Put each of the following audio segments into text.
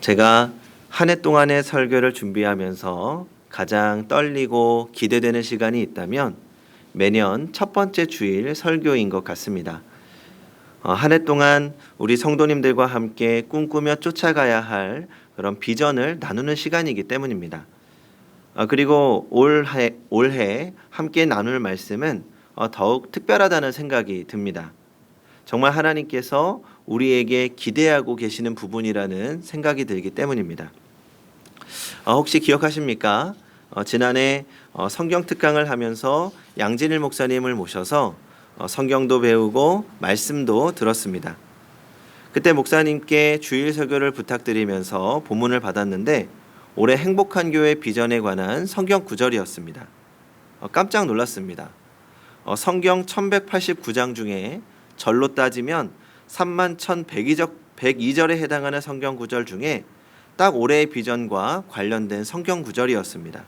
제가 한 해 동안의 설교를 준비하면서 가장 떨리고 기대되는 시간이 있다면 매년 첫 번째 주일 설교인 것 같습니다. 어, 한해 동안 우리 성도님들과 함께 꿈꾸며 쫓아가야 할 그런 비전을 나누는 시간이기 때문입니다. 어, 그리고 올해 올해 함께 나눌 말씀은 어, 더욱 특별하다는 생각이 듭니다. 정말 하나님께서 우리에게 기대하고 계시는 부분이라는 생각이 들기 때문입니다. 어, 혹시 기억하십니까? 어, 지난해 어, 성경 특강을 하면서 양진일 목사님을 모셔서 어, 성경도 배우고 말씀도 들었습니다. 그때 목사님께 주일 설교를 부탁드리면서 본문을 받았는데 올해 행복한 교회 비전에 관한 성경 구절이었습니다. 어, 깜짝 놀랐습니다. 어, 성경 1189장 중에 절로 따지면 3만 1102절에 해당하는 성경 구절 중에 딱 올해의 비전과 관련된 성경 구절이었습니다.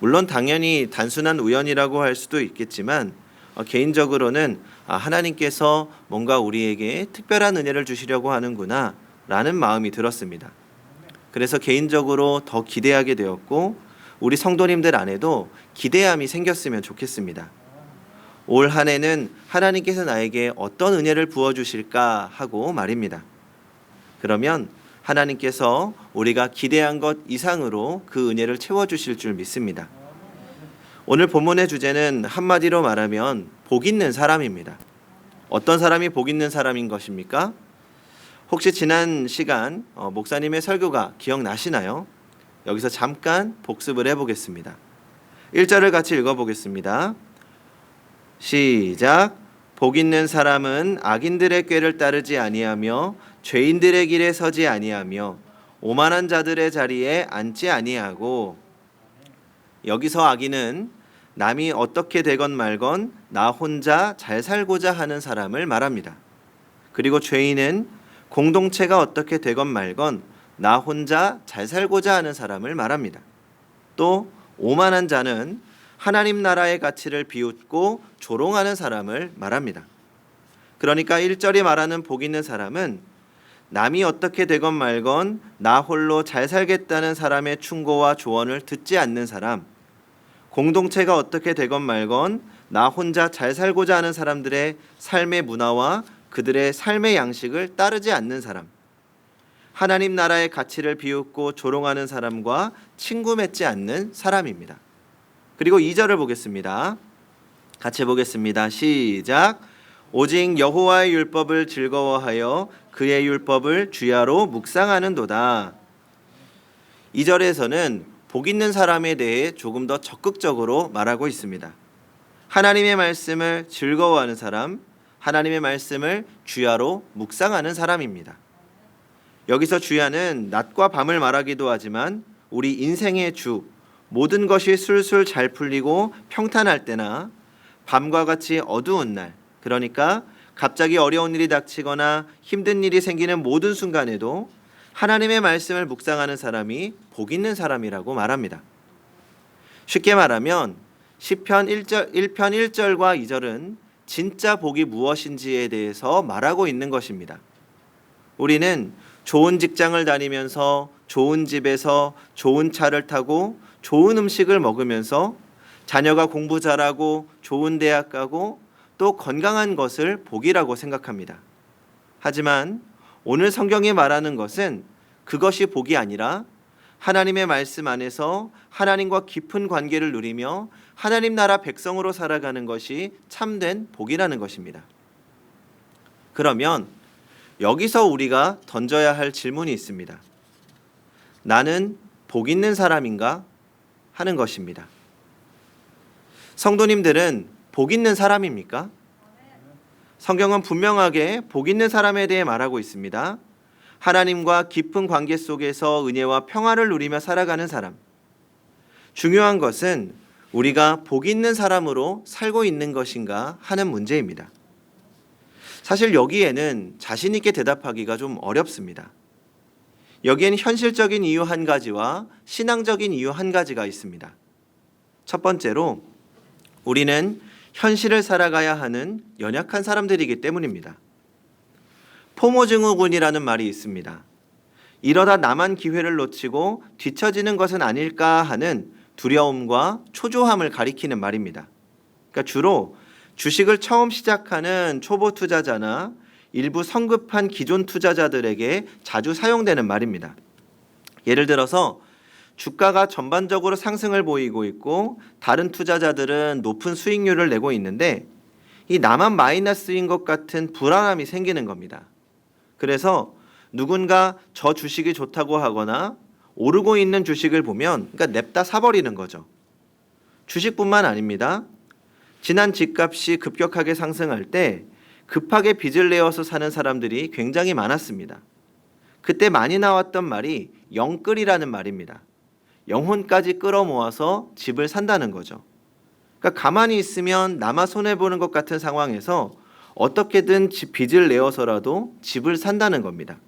물론 당연히 단순한 우연이라고 할 수도 있겠지만 어, 개인적으로는 아, 하나님께서 뭔가 우리에게 특별한 은혜를 주시려고 하는구나 라는 마음이 들었습니다. 그래서 개인적으로 더 기대하게 되었고 우리 성도님들 안에도 기대함이 생겼으면 좋겠습니다. 올 한 해는 하나님께서 나에게 어떤 은혜를 부어 주실까 하고 말입니다. 그러면 하나님께서 우리가 기대한 것 이상으로 그 은혜를 채워 주실 줄 믿습니다. 오늘 본문의 주제는 한마디로 말하면 복 있는 사람입니다. 어떤 사람이 복 있는 사람인 것입니까? 혹시 지난 시간 어, 목사님의 설교가 기억나시나요? 여기서 잠깐 복습을 해보겠습니다. 1절을 같이 읽어보겠습니다. 시작. 복 있는 사람은 악인들의 꾀를 따르지 아니하며 죄인들의 길에 서지 아니하며 오만한 자들의 자리에 앉지 아니하고 여기서 악인은 남이 어떻게 되건 말건 나 혼자 잘 살고자 하는 사람을 말합니다. 그리고 죄인은 공동체가 어떻게 되건 말건 나 혼자 잘 살고자 하는 사람을 말합니다. 또 오만한 자는 하나님 나라의 가치를 비웃고 조롱하는 사람을 말합니다. 그러니까 1절이 말하는 복 있는 사람은 남이 어떻게 되건 말건 나 홀로 잘 살겠다는 사람의 충고와 조언을 듣지 않는 사람, 공동체가 어떻게 되건 말건 나 혼자 잘 살고자 하는 사람들의 삶의 문화와 그들의 삶의 양식을 따르지 않는 사람, 하나님 나라의 가치를 비웃고 조롱하는 사람과 친구 맺지 않는 사람입니다. 그리고 2절을 보겠습니다. 같이 보겠습니다. 시작. 오직 여호와의 율법을 즐거워하여 그의 율법을 주야로 묵상하는도다. 2절에서는 복 있는 사람에 대해 조금 더 적극적으로 말하고 있습니다. 하나님의 말씀을 즐거워하는 사람, 하나님의 말씀을 주야로 묵상하는 사람입니다. 여기서 주야는 낮과 밤을 말하기도 하지만 우리 인생의 주, 모든 것이 술술 잘 풀리고 평탄할 때나 밤과 같이 어두운 날, 그러니까 갑자기 어려운 일이 닥치거나 힘든 일이 생기는 모든 순간에도 하나님의 말씀을 묵상하는 사람이 복 있는 사람이라고 말합니다. 쉽게 말하면 시편 1절 1편 1절과 2절은 진짜 복이 무엇인지에 대해서 말하고 있는 것입니다. 우리는 좋은 직장을 다니면서 좋은 집에서 좋은 차를 타고 좋은 음식을 먹으면서 자녀가 공부 잘하고 좋은 대학 가고 또 건강한 것을 복이라고 생각합니다. 하지만 오늘 성경이 말하는 것은 그것이 복이 아니라 하나님의 말씀 안에서 하나님과 깊은 관계를 누리며 하나님 나라 백성으로 살아가는 것이 참된 복이라는 것입니다. 그러면 여기서 우리가 던져야 할 질문이 있습니다. 나는 복 있는 사람인가 하는 것입니다. 성도님들은 복 있는 사람입니까? 성경은 분명하게 복 있는 사람에 대해 말하고 있습니다. 하나님과 깊은 관계 속에서 은혜와 평화를 누리며 살아가는 사람. 중요한 것은 우리가 복 있는 사람으로 살고 있는 것인가 하는 문제입니다. 사실 여기에는 자신 있게 대답하기가 좀 어렵습니다. 여기엔 현실적인 이유 한 가지와 신앙적인 이유 한 가지가 있습니다. 첫 번째로 우리는 현실을 살아가야 하는 연약한 사람들이기 때문입니다. 포모 증후군이라는 말이 있습니다. 이러다 나만 기회를 놓치고 뒤처지는 것은 아닐까 하는 두려움과 초조함을 가리키는 말입니다. 그러니까 주로 주식을 처음 시작하는 초보 투자자나 일부 성급한 기존 투자자들에게 자주 사용되는 말입니다. 예를 들어서 주가가 전반적으로 상승을 보이고 있고 다른 투자자들은 높은 수익률을 내고 있는데 이 나만 마이너스인 것 같은 불안함이 생기는 겁니다. 그래서 누군가 저 주식이 좋다고 하거나 오르고 있는 주식을 보면 그러니까 냅다 사버리는 거죠. 주식뿐만 아닙니다. 지난 집값이 급격하게 상승할 때 급하게 빚을 내어서 사는 사람들이 굉장히 많았습니다. 그때 많이 나왔던 말이 영끌이라는 말입니다. 영혼까지 끌어모아서 집을 산다는 거죠. 그러니까 가만히 있으면 남아 손해 보는 것 같은 상황에서 어떻게든 집 빚을 내어서라도 집을 산다는 겁니다.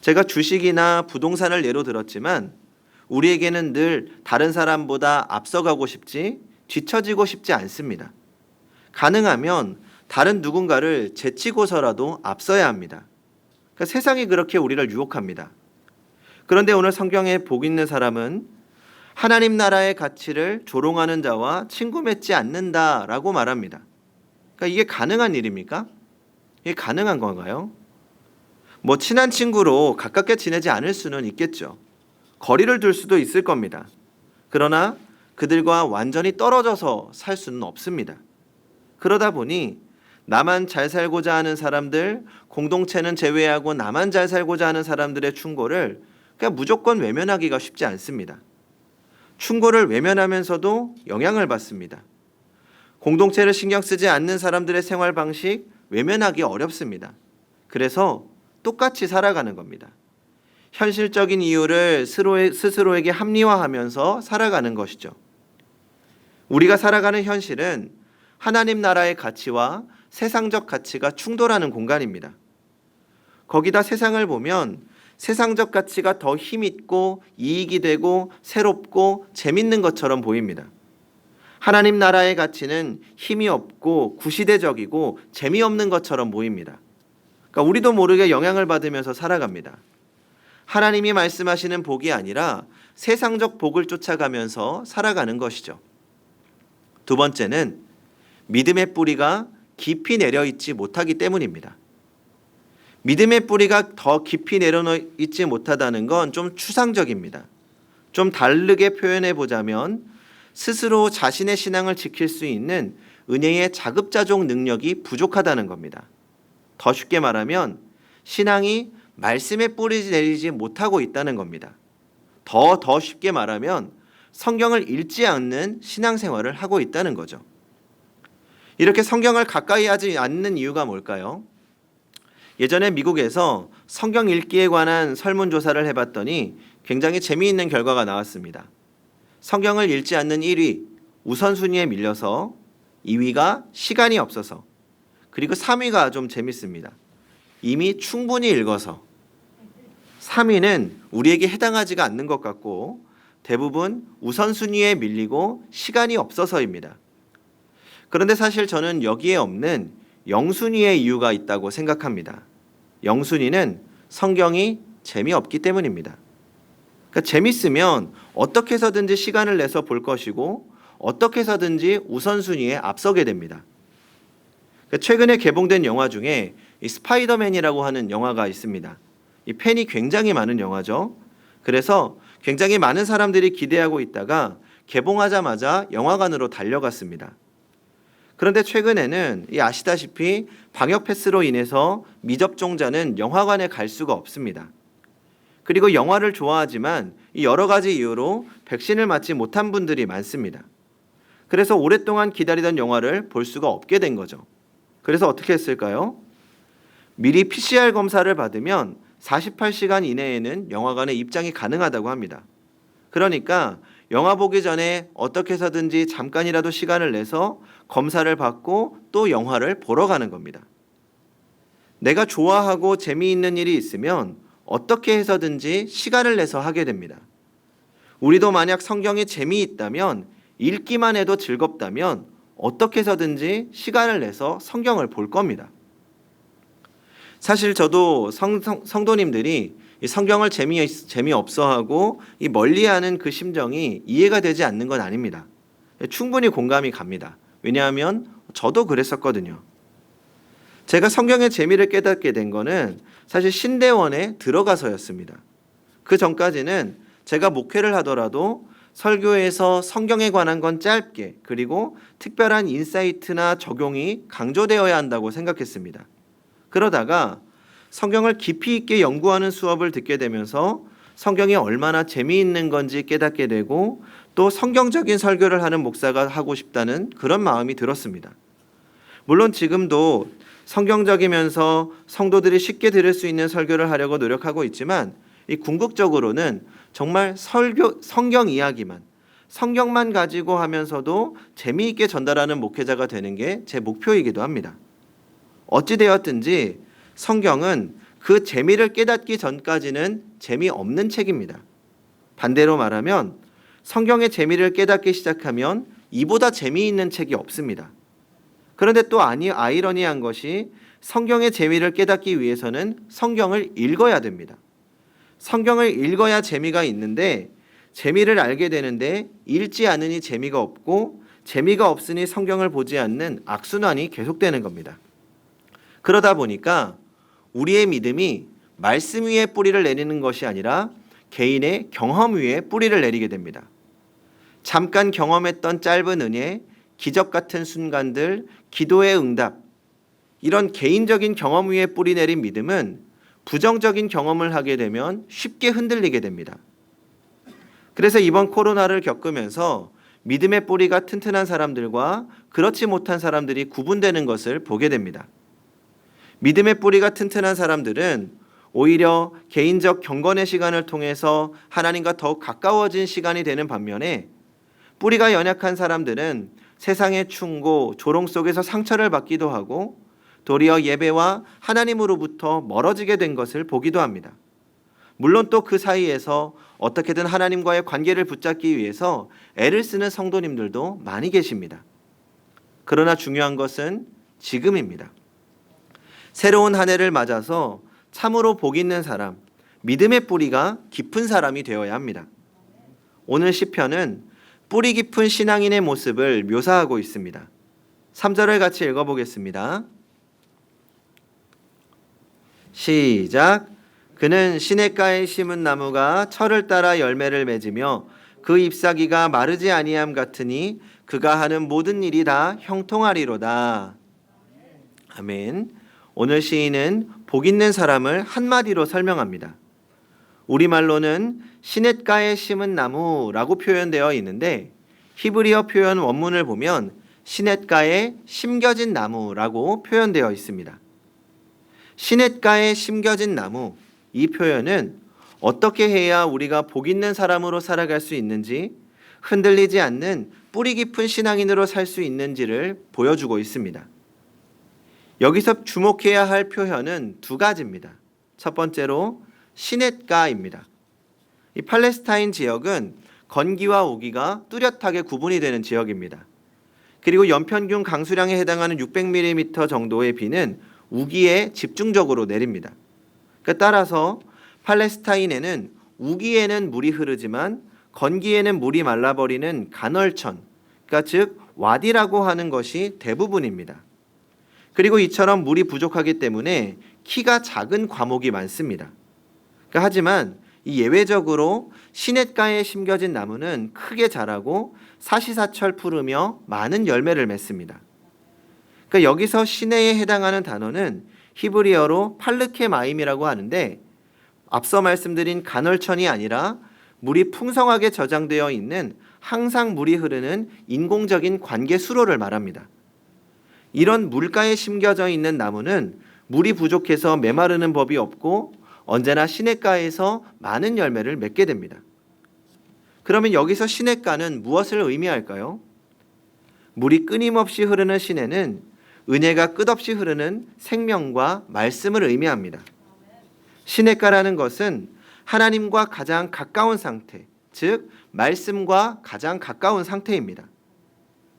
제가 주식이나 부동산을 예로 들었지만 우리에게는 늘 다른 사람보다 앞서가고 싶지 뒤처지고 싶지 않습니다. 가능하면 다른 누군가를 제치고서라도 앞서야 합니다. 그러니까 세상이 그렇게 우리를 유혹합니다. 그런데 오늘 성경에 복 있는 사람은 하나님 나라의 가치를 조롱하는 자와 친구 맺지 않는다라고 말합니다. 그러니까 이게 가능한 일입니까? 이게 가능한 건가요? 뭐 친한 친구로 가깝게 지내지 않을 수는 있겠죠. 거리를 둘 수도 있을 겁니다. 그러나 그들과 완전히 떨어져서 살 수는 없습니다. 그러다 보니 나만 잘 살고자 하는 사람들, 공동체는 제외하고 나만 잘 살고자 하는 사람들의 충고를 그냥 무조건 외면하기가 쉽지 않습니다. 충고를 외면하면서도 영향을 받습니다. 공동체를 신경 쓰지 않는 사람들의 생활 방식 외면하기 어렵습니다. 그래서 똑같이 살아가는 겁니다. 현실적인 이유를 스스로에게 합리화하면서 살아가는 것이죠. 우리가 살아가는 현실은 하나님 나라의 가치와 세상적 가치가 충돌하는 공간입니다. 거기다 세상을 보면 세상적 가치가 더 힘있고 이익이 되고 새롭고 재밌는 것처럼 보입니다. 하나님 나라의 가치는 힘이 없고 구시대적이고 재미없는 것처럼 보입니다. 그러니까 우리도 모르게 영향을 받으면서 살아갑니다. 하나님이 말씀하시는 복이 아니라 세상적 복을 쫓아가면서 살아가는 것이죠. 두 번째는 믿음의 뿌리가 깊이 내려 있지 못하기 때문입니다. 믿음의 뿌리가 더 깊이 내려 있지 못하다는 건 좀 추상적입니다. 좀 다르게 표현해 보자면 스스로 자신의 신앙을 지킬 수 있는 은혜의 자급자족 능력이 부족하다는 겁니다. 더 쉽게 말하면 신앙이 말씀에 뿌리 내리지 못하고 있다는 겁니다. 더 더 쉽게 말하면 성경을 읽지 않는 신앙생활을 하고 있다는 거죠. 이렇게 성경을 가까이 하지 않는 이유가 뭘까요? 예전에 미국에서 성경 읽기에 관한 설문조사를 해봤더니 굉장히 재미있는 결과가 나왔습니다. 성경을 읽지 않는 1위, 우선순위에 밀려서 2위가 시간이 없어서 그리고 3위가 좀 재밌습니다. 이미 충분히 읽어서 3위는 우리에게 해당하지가 않는 것 같고 대부분 우선순위에 밀리고 시간이 없어서입니다. 그런데 사실 저는 여기에 없는 영순위의 이유가 있다고 생각합니다. 영순위는 성경이 재미없기 때문입니다. 그러니까 재밌으면 어떻게 해서든지 시간을 내서 볼 것이고 어떻게 해서든지 우선순위에 앞서게 됩니다. 그러니까 최근에 개봉된 영화 중에 이 스파이더맨이라고 하는 영화가 있습니다. 이 팬이 굉장히 많은 영화죠. 그래서 굉장히 많은 사람들이 기대하고 있다가 개봉하자마자 영화관으로 달려갔습니다. 그런데 최근에는 이 아시다시피 방역 패스로 인해서 미접종자는 영화관에 갈 수가 없습니다. 그리고 영화를 좋아하지만 이 여러 가지 이유로 백신을 맞지 못한 분들이 많습니다. 그래서 오랫동안 기다리던 영화를 볼 수가 없게 된 거죠. 그래서 어떻게 했을까요? 미리 PCR 검사를 받으면 48시간 이내에는 영화관에 입장이 가능하다고 합니다. 그러니까 영화 보기 전에 어떻게 해서든지 잠깐이라도 시간을 내서 검사를 받고 또 영화를 보러 가는 겁니다. 내가 좋아하고 재미있는 일이 있으면 어떻게 해서든지 시간을 내서 하게 됩니다. 우리도 만약 성경에 재미있다면 읽기만 해도 즐겁다면 어떻게 해서든지 시간을 내서 성경을 볼 겁니다. 사실 저도 성, 성, 성도님들이 이 성경을 재미 재미없어 하고 이 멀리 하는 그 심정이 이해가 되지 않는 건 아닙니다. 충분히 공감이 갑니다. 왜냐하면 저도 그랬었거든요. 제가 성경의 재미를 깨닫게 된 거는 사실 신대원에 들어가서였습니다. 그 전까지는 제가 목회를 하더라도 설교에서 성경에 관한 건 짧게 그리고 특별한 인사이트나 적용이 강조되어야 한다고 생각했습니다. 그러다가 성경을 깊이 있게 연구하는 수업을 듣게 되면서 성경이 얼마나 재미있는 건지 깨닫게 되고 또 성경적인 설교를 하는 목사가 하고 싶다는 그런 마음이 들었습니다. 물론 지금도 성경적이면서 성도들이 쉽게 들을 수 있는 설교를 하려고 노력하고 있지만 이 궁극적으로는 정말 설교 성경 이야기만 성경만 가지고 하면서도 재미있게 전달하는 목회자가 되는 게 제 목표이기도 합니다. 어찌 되었든지 성경은 그 재미를 깨닫기 전까지는 재미없는 책입니다. 반대로 말하면 성경의 재미를 깨닫기 시작하면 이보다 재미있는 책이 없습니다. 그런데 또 아니 아이러니한 것이 성경의 재미를 깨닫기 위해서는 성경을 읽어야 됩니다. 성경을 읽어야 재미가 있는데 재미를 알게 되는데 읽지 않으니 재미가 없고 재미가 없으니 성경을 보지 않는 악순환이 계속되는 겁니다. 그러다 보니까 우리의 믿음이 말씀 위에 뿌리를 내리는 것이 아니라 개인의 경험 위에 뿌리를 내리게 됩니다. 잠깐 경험했던 짧은 은혜, 기적 같은 순간들, 기도의 응답, 이런 개인적인 경험 위에 뿌리 내린 믿음은 부정적인 경험을 하게 되면 쉽게 흔들리게 됩니다. 그래서 이번 코로나를 겪으면서 믿음의 뿌리가 튼튼한 사람들과 그렇지 못한 사람들이 구분되는 것을 보게 됩니다. 믿음의 뿌리가 튼튼한 사람들은 오히려 개인적 경건의 시간을 통해서 하나님과 더욱 가까워진 시간이 되는 반면에 뿌리가 연약한 사람들은 세상의 충고, 조롱 속에서 상처를 받기도 하고 도리어 예배와 하나님으로부터 멀어지게 된 것을 보기도 합니다. 물론 또 그 사이에서 어떻게든 하나님과의 관계를 붙잡기 위해서 애를 쓰는 성도님들도 많이 계십니다. 그러나 중요한 것은 지금입니다. 새로운 한 해를 맞아서 참으로 복 있는 사람, 믿음의 뿌리가 깊은 사람이 되어야 합니다. 오늘 시편은 뿌리 깊은 신앙인의 모습을 묘사하고 있습니다. 3절을 같이 읽어보겠습니다. 시작. 그는 시냇가에 심은 나무가 철을 따라 열매를 맺으며 그 잎사귀가 마르지 아니함 같으니 그가 하는 모든 일이 다 형통하리로다. 아멘. 오늘 시인은 복 있는 사람을 한마디로 설명합니다. 우리말로는 시냇가에 심은 나무라고 표현되어 있는데 히브리어 표현 원문을 보면 시냇가에 심겨진 나무라고 표현되어 있습니다. 시냇가에 심겨진 나무 이 표현은 어떻게 해야 우리가 복 있는 사람으로 살아갈 수 있는지 흔들리지 않는 뿌리 깊은 신앙인으로 살 수 있는지를 보여주고 있습니다. 여기서 주목해야 할 표현은 두 가지입니다. 첫 번째로 시냇가입니다. 이 팔레스타인 지역은 건기와 우기가 뚜렷하게 구분이 되는 지역입니다. 그리고 연평균 강수량에 해당하는 600mm 정도의 비는 우기에 집중적으로 내립니다. 그 따라서 팔레스타인에는 우기에는 물이 흐르지만 건기에는 물이 말라버리는 간헐천, 그러니까 즉 와디라고 하는 것이 대부분입니다. 그리고 이처럼 물이 부족하기 때문에 키가 작은 과목이 많습니다. 그러니까 하지만 이 예외적으로 시냇가에 심겨진 나무는 크게 자라고 사시사철 푸르며 많은 열매를 맺습니다. 그러니까 여기서 시내에 해당하는 단어는 히브리어로 팔르케마임이라고 하는데 앞서 말씀드린 간헐천이 아니라 물이 풍성하게 저장되어 있는 항상 물이 흐르는 인공적인 관계 수로를 말합니다. 이런 물가에 심겨져 있는 나무는 물이 부족해서 메마르는 법이 없고 언제나 시냇가에서 많은 열매를 맺게 됩니다. 그러면 여기서 시냇가는 무엇을 의미할까요? 물이 끊임없이 흐르는 시내는 은혜가 끝없이 흐르는 생명과 말씀을 의미합니다. 시냇가라는 것은 하나님과 가장 가까운 상태, 즉 말씀과 가장 가까운 상태입니다.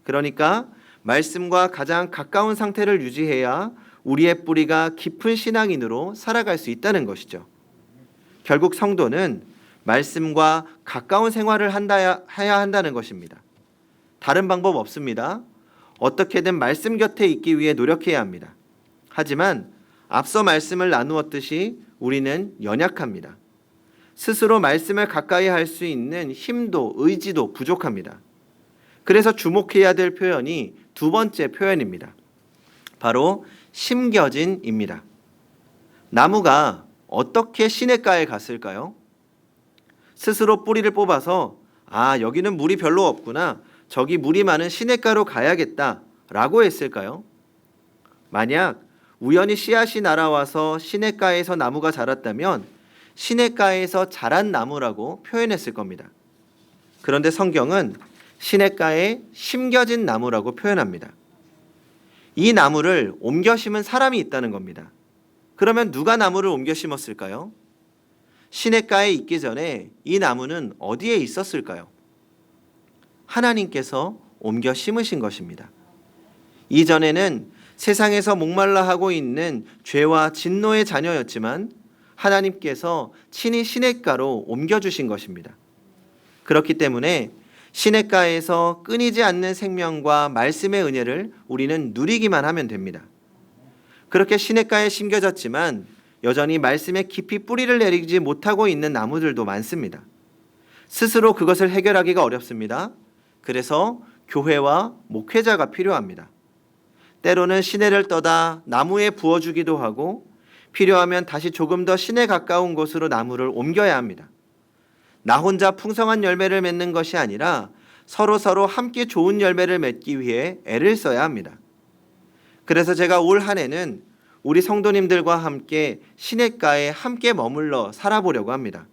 그러니까 말씀과 가장 가까운 상태를 유지해야 우리의 뿌리가 깊은 신앙인으로 살아갈 수 있다는 것이죠. 결국 성도는 말씀과 가까운 생활을 한다 해야 한다는 것입니다. 다른 방법 없습니다. 어떻게든 말씀 곁에 있기 위해 노력해야 합니다. 하지만 앞서 말씀을 나누었듯이 우리는 연약합니다. 스스로 말씀을 가까이 할 수 있는 힘도 의지도 부족합니다. 그래서 주목해야 될 표현이 두 번째 표현입니다. 바로 심겨진입니다. 나무가 어떻게 시냇가에 갔을까요? 스스로 뿌리를 뽑아서 아, 여기는 물이 별로 없구나. 저기 물이 많은 시냇가로 가야겠다. 라고 했을까요? 만약 우연히 씨앗이 날아와서 시냇가에서 나무가 자랐다면 시냇가에서 자란 나무라고 표현했을 겁니다. 그런데 성경은 시냇가에 심겨진 나무라고 표현합니다. 이 나무를 옮겨 심은 사람이 있다는 겁니다. 그러면 누가 나무를 옮겨 심었을까요? 시냇가에 있기 전에 이 나무는 어디에 있었을까요? 하나님께서 옮겨 심으신 것입니다. 이전에는 세상에서 목말라 하고 있는 죄와 진노의 자녀였지만 하나님께서 친히 시냇가로 옮겨 주신 것입니다. 그렇기 때문에 시냇가에서 끊이지 않는 생명과 말씀의 은혜를 우리는 누리기만 하면 됩니다. 그렇게 시냇가에 심겨졌지만 여전히 말씀에 깊이 뿌리를 내리지 못하고 있는 나무들도 많습니다. 스스로 그것을 해결하기가 어렵습니다. 그래서 교회와 목회자가 필요합니다. 때로는 시내를 떠다 나무에 부어주기도 하고 필요하면 다시 조금 더 신에 가까운 곳으로 나무를 옮겨야 합니다. 나 혼자 풍성한 열매를 맺는 것이 아니라 서로 서로 함께 좋은 열매를 맺기 위해 애를 써야 합니다. 그래서 제가 올 한 해는 우리 성도님들과 함께 시냇가에 함께 머물러 살아보려고 합니다.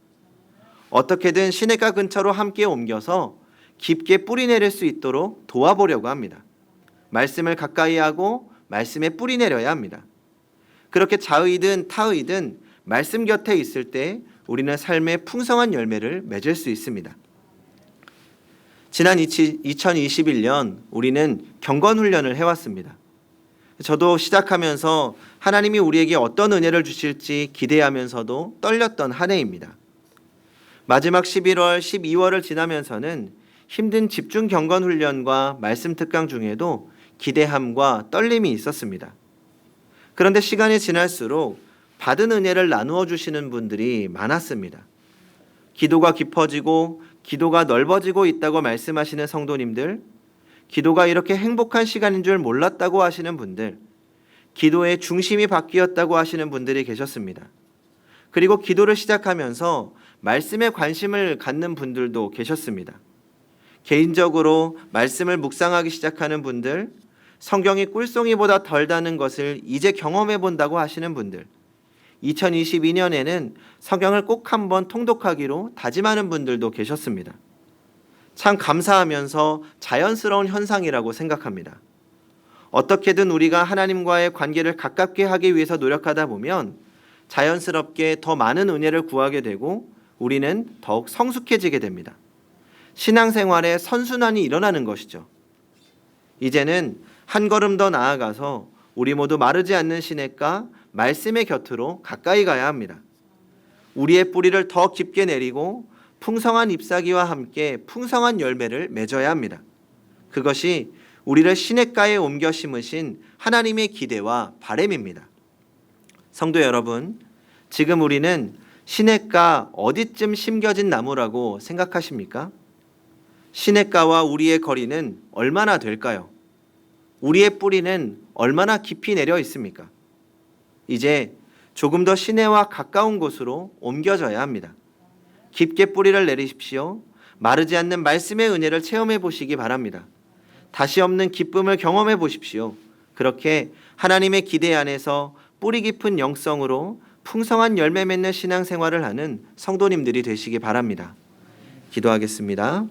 어떻게든 시냇가 근처로 함께 옮겨서 깊게 뿌리 내릴 수 있도록 도와보려고 합니다. 말씀을 가까이 하고 말씀에 뿌리 내려야 합니다. 그렇게 자의든 타의든 말씀 곁에 있을 때 우리는 삶의 풍성한 열매를 맺을 수 있습니다. 지난 2021년 우리는 경건 훈련을 해왔습니다. 저도 시작하면서 하나님이 우리에게 어떤 은혜를 주실지 기대하면서도 떨렸던 한 해입니다. 마지막 11월, 12월을 지나면서는 힘든 집중 경건 훈련과 말씀 특강 중에도 기대함과 떨림이 있었습니다. 그런데 시간이 지날수록 받은 은혜를 나누어 주시는 분들이 많았습니다. 기도가 깊어지고 기도가 넓어지고 있다고 말씀하시는 성도님들, 기도가 이렇게 행복한 시간인 줄 몰랐다고 하시는 분들, 기도의 중심이 바뀌었다고 하시는 분들이 계셨습니다. 그리고 기도를 시작하면서 말씀에 관심을 갖는 분들도 계셨습니다. 개인적으로 말씀을 묵상하기 시작하는 분들, 성경이 꿀송이보다 덜 다는 것을 이제 경험해 본다고 하시는 분들, 2022년에는 성경을 꼭 한번 통독하기로 다짐하는 분들도 계셨습니다. 참 감사하면서 자연스러운 현상이라고 생각합니다. 어떻게든 우리가 하나님과의 관계를 가깝게 하기 위해서 노력하다 보면 자연스럽게 더 많은 은혜를 구하게 되고 우리는 더욱 성숙해지게 됩니다. 신앙생활에 선순환이 일어나는 것이죠. 이제는 한 걸음 더 나아가서 우리 모두 마르지 않는 시냇가 말씀의 곁으로 가까이 가야 합니다. 우리의 뿌리를 더 깊게 내리고 풍성한 잎사귀와 함께 풍성한 열매를 맺어야 합니다. 그것이 우리를 시냇가에 옮겨 심으신 하나님의 기대와 바램입니다. 성도 여러분, 지금 우리는 시냇가 어디쯤 심겨진 나무라고 생각하십니까? 시냇가와 우리의 거리는 얼마나 될까요? 우리의 뿌리는 얼마나 깊이 내려 있습니까? 이제 조금 더 시내와 가까운 곳으로 옮겨져야 합니다. 깊게 뿌리를 내리십시오. 마르지 않는 말씀의 은혜를 체험해 보시기 바랍니다. 다시 없는 기쁨을 경험해 보십시오. 그렇게 하나님의 기대 안에서 뿌리 깊은 영성으로 풍성한 열매 맺는 신앙생활을 하는 성도님들이 되시기 바랍니다. 기도하겠습니다.